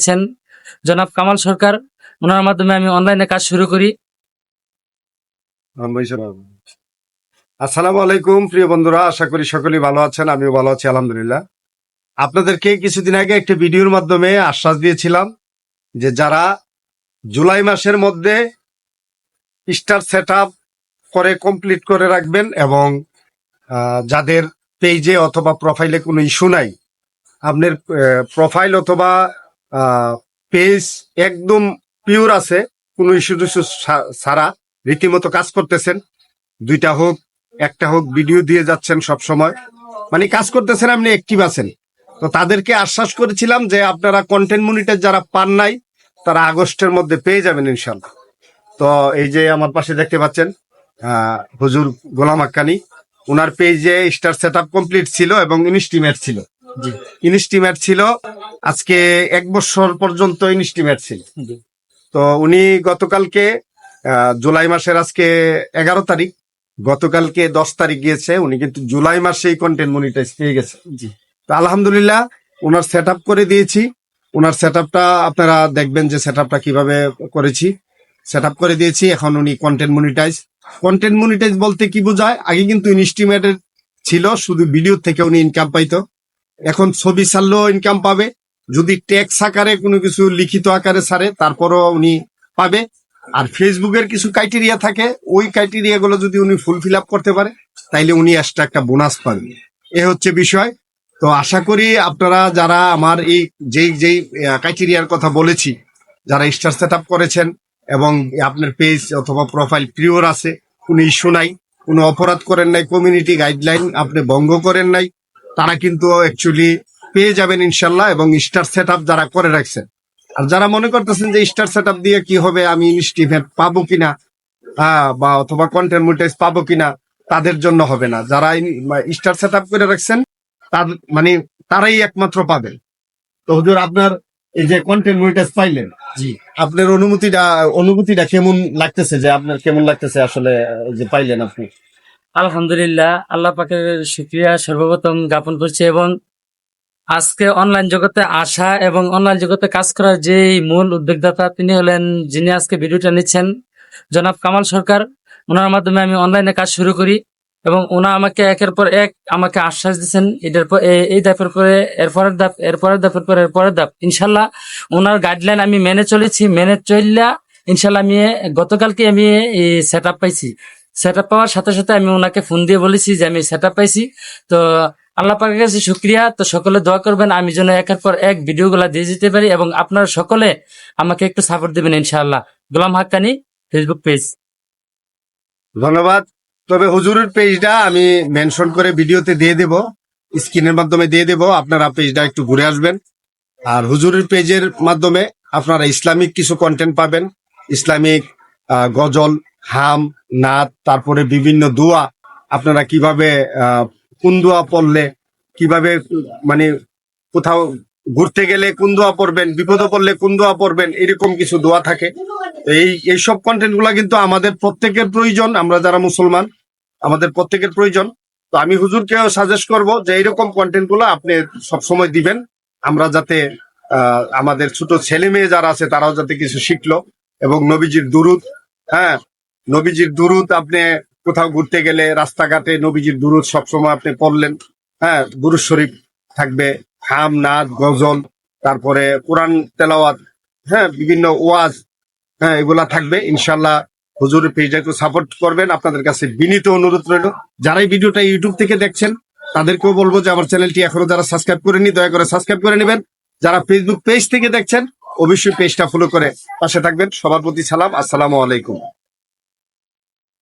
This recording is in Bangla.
নিচ্ছেন জনাব কামাল সরকার, ওনার মাধ্যমে আমি অনলাইনে কাজ শুরু করি। আসসালামু আলাইকুম, প্রিয় বন্ধুরা, আশা করি সকলেই ভালো আছেন, আমিও ভালো আছি, আলহামদুলিল্লাহ। আপনাদেরকে কিছুদিন আগে একটি ভিডিওর মাধ্যমে আশ্বাস দিয়েছিলাম যে যারা জুলাই মাসের মধ্যে স্টার সেট করে কমপ্লিট করে রাখবেন এবং যাদের পেজে অথবা প্রোফাইলে কোনো ইস্যু নাই, আপনার প্রোফাইল অথবা পেজ একদম পিওর আছে কোনো ইস্যু টিস্যু ছাড়া। রীতিমতো কাজ করতেছেন। দুইটা হোক একটা হোক ভিডিও দিয়ে যাচ্ছেন সব সময় মানে কাজ করতেছেন আপনি অ্যাক্টিভ আছেন। তো তাদেরকে আশ্বাস করেছিলাম যে আপনারা কন্টেন্ট মনিটর যারা পান নাই তারা আগস্টের মধ্যে পেয়ে যাবেন ইনশাল্লাহ তো এই যে আমার পাশে দেখতে পাচ্ছেন আহ, হুজুর গোলাম আক্কানি ওনার পেজে স্টার সেট কমপ্লিট ছিল এবং ইনস্টিমেট ছিল। ইনস্টিমেট ছিল আজকে এক বছর পর্যন্ত ইনস্টিমেট ছিল। তো উনি গতকালকে জুলাই মাসের আজকে এগারো তারিখ গতকালকে দশ তারিখ গিয়েছে উনি কিন্তু জুলাই মাসেই কন্টেন্ট মনিটাইজ পেয়ে গেছে। জি। তো আলহামদুলিল্লাহ ওনার সেট করে দিয়েছি। ওনার সেট আপনারা দেখবেন যে সেট কীভাবে করেছি। সেট করে দিয়েছি এখন উনি কন্টেন্ট মনিটাইজ কন্টেন্ট মনিটাইজ বলতে কি বোঝায়? আগে কিন্তু ইনস্টিমেটেড ছিল শুধু ভিডিও থেকে উনি ইনকাম পাইতো। এখন ছবি ছাড়লেও ইনকাম পাবে। যদি ট্যাক্স আকারে কোনো কিছু লিখিত আকারে ছাড়ে, তারপরও উনি পাবে। আর ফেসবুকের কিছু ক্রাইটেরিয়া থাকে, ওই ক্রাইটেরিয়া গুলো যদি উনি ফুলফিল আপ করতে পারে, তাইলে উনি এক্সট্রা একটা বোনাস পাবে এ হচ্ছে বিষয়। তো আশা করি আপনারা যারা আমার এই যেই যেই ক্রাইটেরিয়ার কথা বলেছি, যারা স্টার সেট করেছেন এবং আপনার পেজ অথবা প্রোফাইল প্রিয়র আছে, কোনো ইস্যু নাই, কোনো অপরাধ করেন নাই কমিউনিটি গাইডলাইন আপনি ভঙ্গ করেন নাই, তারা কিন্তু অ্যাকচুয়ালি পেয়ে যাবেন ইনশাল্লাহ এবং স্টার সেট যারা করে রাখছেন। আর যারা মনে করতেছেন যে স্টার সেট দিয়ে কি হবে আমি ইনস্টিমেট পাবো কিনা বা অথবা কন্টেন্ট মোটাইজ পাবো কিনা তাদের জন্য হবে না। যারা স্টার সেট করে রাখছেন তার মানে তারাই একমাত্র পাবেন। তো হুজুর আপনার এই যে কন্টেন্ট মোটাইজ পাইলেন জি। আপনার অনুমতিটা অনুভূতিটা কেমন লাগতেছে? যে আপনার কেমন লাগতেছে আসলে যে পাইলেন আপনি? আলহামদুলিল্লাহ আল্লাহ পাকের শুক্রিয়া সর্বপ্রথম জ্ঞাপন করছি এবং আজকে অনলাইন জগতে আসা এবং অনলাইন জগতে কাজ করার যে মূল উদ্যোগদাতা তিনি হলেন যিনি আজকে ভিডিওটা নিচ্ছেন, জনাব কামাল সরকার। ওনার মাধ্যমে আমি অনলাইনে কাজ শুরু করি এবং ওনা আমাকে একের পর এক আমাকে আশ্বাস দিচ্ছেন এটার পর এই ধাপের পরে এরপরের ধাপ এরপরের ধাপের পরে এরপরের ধাপ। ইনশাল্লাহ ওনার গাইডলাইন আমি মেনে চলেছি, মেনে চললা ইনশাল্লাহ আমি গতকালকে আমি সেট পাইছি। সেট পাওয়ার সাথে সাথে আমি ওনাকে ফোন দিয়ে বলেছি যে আমি সেট পাইছি। তো আল্লাহ পাকের কাছে শুক্রিয়া। তো সকলে দোয়া করবেন, আমি যেন একের পর এক ভিডিওগুলো দিয়ে যেতে পারি এবং আপনারা সকলে আমাকে একটু সাপোর্ট দেবেন ইনশাআল্লাহ। গোলাম হাক্কানি ফেসবুক পেজ ধন্যবাদ। তবে হুজুরের পেজটা আমি মেনশন করে ভিডিওতে দিয়ে দেব স্ক্রিনের মাধ্যমে দিয়ে দেব, আপনারা পেজটা একটু ঘুরে আসবেন। আর হুজুরের পেজের মাধ্যমে আপনারা ইসলামিক কিছু কন্টেন্ট পাবেন। ইসলামিক গজল, হাম, নাত, তারপরে বিভিন্ন দোয়া আপনারা কীভাবে কোন দোয়া পড়লে? কীভাবে মানে কোথাও ঘুরতে গেলে কোন দোয়া পড়বেন? বিপদে পড়লে কোন দোয়া পড়বেন? এরকম কিছু দোয়া থাকে। এই, এইসব কন্টেন্টগুলা কিন্তু আমাদের প্রত্যেকের প্রয়োজন, আমরা যারা মুসলমান, আমাদের প্রত্যেকের প্রয়োজন। তো আমি হুজুরকেও সাজেস্ট করব যে এইরকম কন্টেন্টগুলো আপনি সবসময় দিবেন। আমরা যাতে আমাদের ছোট ছেলে মেয়ে যারা আছে, তারাও যাতে কিছু শিখলো। এবং নবীজির দুরুদ হ্যাঁ নবীজির দুরুদ আপনি কোথাও ঘুরতে গেলে রাস্তাঘাটে নবীজির দুরুদ সবসময় আপনি পড়লেন। হ্যাঁ গুরু শরীফ থাকবে হাম নাচ গজল, তারপরে কোরআন তেলাওয়াত হ্যাঁ বিভিন্ন ওয়াজ হ্যাঁ এগুলা থাকবে। ইনশাল্লাহ হুজুরের পেজটা একটু সাপোর্ট করবেন। আপনাদের কাছে বিনীত অনুরোধ রইল। যারাই ভিডিওটা ইউটিউব থেকে দেখছেন, তাদেরকেও বলব যে আমার চ্যানেলটি এখনও যারা সাবস্ক্রাইব করেনি দয়া করে সাবস্ক্রাইব করে নেবেন। যারা ফেসবুক পেজ থেকে দেখছেন, অবশ্যই পেজটা ফলো করে পাশে থাকবেন। সবার প্রতি সালাম। আসসালামু আলাইকুম।